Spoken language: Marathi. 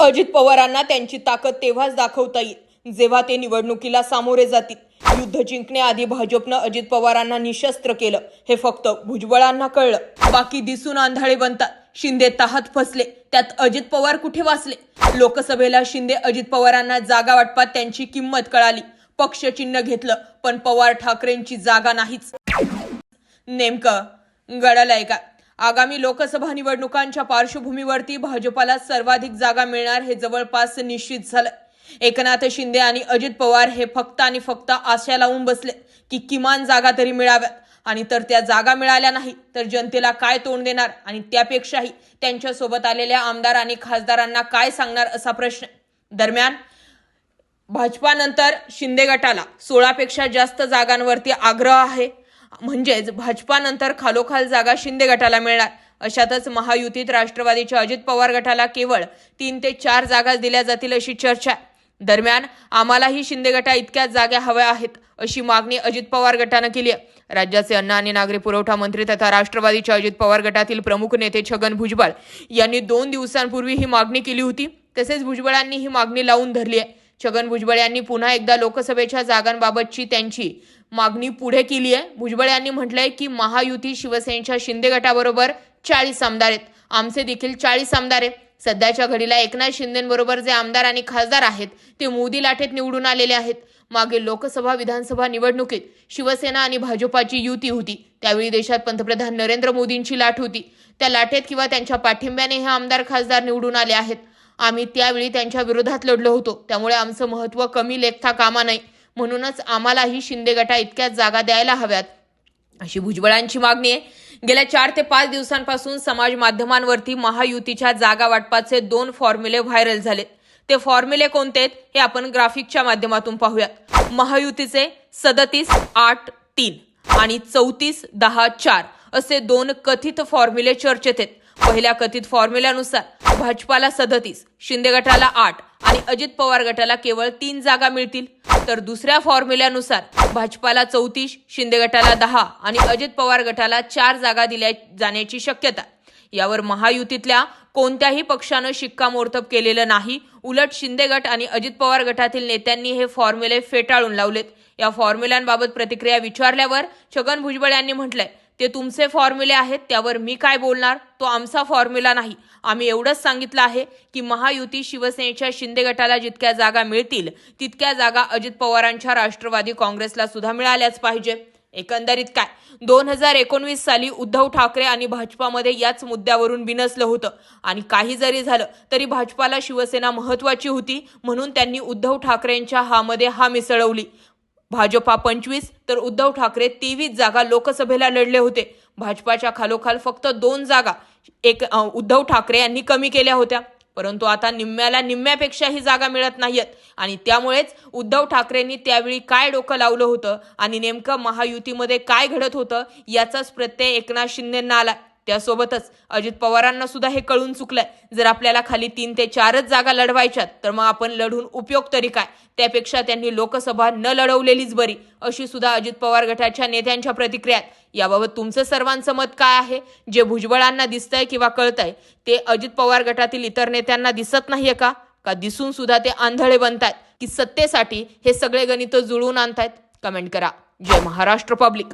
अजित पवारांना त्यांची ताकद तेव्हाच दाखवता येईल जेव्हा ते निवडणुकीला सामोरे जातील. युद्ध जिंकण्याआधी भाजपनं अजित पवारांना निशस्त्र केलं हे फक्त भुजबळांना कळलं. बाकी दिसून आंधळे बनतात. शिंदे तहात फसले त्यात अजित पवार कुठे वाचले? लोकसभेला शिंदे अजित पवारांना जागा वाटपात त्यांची किंमत कळाली. पक्षचिन्ह घेतलं पण पवार ठाकरेंची जागा नाहीच. नेमकं गडलंय का? आगामी लोकसभा निवडणुकांच्या पार्श्वभूमीवरती भाजपाला सर्वाधिक जागा मिळणार हे जवळपास निश्चित झालं एकनाथ शिंदे आणि अजित पवार हे फक्त आणि फक्त आशा लावून बसले की किमान जागा तरी मिळाव्यात. आणि तर त्या जागा मिळाल्या नाही तर जनतेला काय तोंड देणार? आणि त्यापेक्षाही त्यांच्यासोबत आलेल्या आमदार आणि खासदारांना काय सांगणार असा प्रश्न? दरम्यान भाजपानंतर शिंदे गटाला सोळापेक्षा जास्त जागांवरती आग्रह आहे. म्हणजेच भाजपानंतर खालोखाल जागा शिंदे गटाला मिळणार. अशातच महायुतीत राष्ट्रवादीच्या अजित पवार गटाला केवळ तीन ते चार जागा दिल्या जातील अशी चर्चा आहे. दरम्यान आम्हालाही शिंदे गटा इतक्याच जागा हव्या आहेत अशी मागणी अजित पवार गटानं केली आहे. राज्याचे अन्न आणि नागरी पुरवठा मंत्री तथा राष्ट्रवादीच्या अजित पवार गटातील प्रमुख नेते छगन भुजबळ यांनी दोन दिवसांपूर्वी ही मागणी केली होती. तसेच भुजबळांनी ही मागणी लावून धरली आहे. छगन भुजबळ यांनी पुन्हा एकदा लोकसभेच्या जागांबाबतची त्यांची मागणी पुढे केली आहे. भुजबळ यांनी म्हटलंय की महायुती शिवसेनेच्या शिंदे गटाबरोबर चाळीस आमदार आहेत. आमचे देखील चाळीस आमदार आहे सध्याच्या घडीला एकनाथ शिंदेबरोबर जे आमदार आणि खासदार आहेत ते मोदी लाटेत निवडून आलेले आहेत. मागे लोकसभा विधानसभा निवडणुकीत शिवसेना आणि भाजपाची युती होती. त्यावेळी देशात पंतप्रधान नरेंद्र मोदींची लाट होती. त्या लाटेत किंवा त्यांच्या पाठिंब्याने हे आमदार खासदार निवडून आले आहेत. आम्ही त्यावेळी त्यांच्या विरोधात लढलो होतो. त्यामुळे आमचं महत्त्व कमी लेखता कामा नये. म्हणूनच आम्हालाही शिंदे गटा इतक्याच जागा द्यायला हव्यात. अशी भुजबळांची मागणी आहे. गेल्या चार ते पाच दिवसांपासून समाज माध्यमांवरती महायुतीच्या जागा वाटपाचे दोन फॉर्म्युले व्हायरल झाले ते फॉर्म्युले कोणते आहेत? हे आपण ग्राफिकच्या माध्यमातून पाहूयात. महायुतीचे सदतीस आठ तीन आणि चौतीस दहा चार. असे दोन कथित फॉर्म्युले चर्चेत आहेत. पहिल्या कथित फॉर्म्युल्यानुसार भाजपाला सदतीस शिंदे गटाला आठ आणि अजित पवार गटाला केवळ तीन जागा मिळतील. तर दुसऱ्या फॉर्म्युल्यानुसार भाजपाला चौतीस शिंदे गटाला दहा आणि अजित पवार गटाला चार जागा दिल्या जाण्याची शक्यता. यावर महायुतीतल्या कोणत्याही पक्षानं शिक्कामोर्तब केलेलं नाही. उलट शिंदे गट आणि अजित पवार गटातील नेत्यांनी हे फॉर्म्युले फेटाळून लावलेत. या फॉर्म्युल्यांबाबत प्रतिक्रिया विचारल्यावर छगन भुजबळ यांनी म्हटलंय ते तुमचे फॉर्म्युले आहेत त्यावर मी काय बोलणार? तो आमचा फॉर्म्युला नाही. आम्ही एवढंच सांगितलं आहे की महायुती शिवसेनेच्या शिंदे गटाला जितक्या जागा मिळतील तितक्या जागा अजित पवारांच्या राष्ट्रवादी काँग्रेसला सुद्धा मिळाल्याच पाहिजे. एकंदरीत काय? दोन हजार एकोणवीस साली उद्धव ठाकरे आणि भाजपामध्ये याच मुद्द्यावरून बिनसलं होतं. आणि काही जरी झालं तरी भाजपाला शिवसेना महत्वाची होती म्हणून त्यांनी उद्धव ठाकरेंच्या हामध्ये हा मिसळवली. भाजपा पंचवीस तर उद्धव ठाकरे तेवीस जागा लोकसभेला लढले होते. भाजपाच्या खालोखाल फक्त दोन जागा एक उद्धव ठाकरे यांनी कमी केल्या होत्या. परंतु आता निम्म्याला निम्म्यापेक्षाही जागा मिळत नाहीयेत. आणि त्यामुळेच उद्धव ठाकरेंनी त्यावेळी काय डोकं लावलं होतं आणि नेमकं महायुतीमध्ये काय घडत होतं याचाच प्रत्यय एकनाथ शिंदेंना आला त्यासोबतच अजित पवारांना सुद्धा हे कळून चुकलंय. जर आपल्याला खाली तीन ते चारच जागा लढवायच्यात तर मग आपण लढून उपयोग तरी काय? त्यापेक्षा त्यांनी लोकसभा न लढवलेलीच बरी अशी सुद्धा अजित पवार गटाच्या नेत्यांच्या प्रतिक्रियात याबाबत तुमचं सर्वांचं मत काय आहे? जे भुजबळांना दिसतंय किंवा कळतंय ते अजित पवार गटातील इतर नेत्यांना दिसत नाहीये का? का दिसून सुद्धा ते आंधळे बनतायत? की सत्तेसाठी हे सगळे गणित जुळवून आणतायत? कमेंट करा. जय महाराष्ट्र पब्लिक.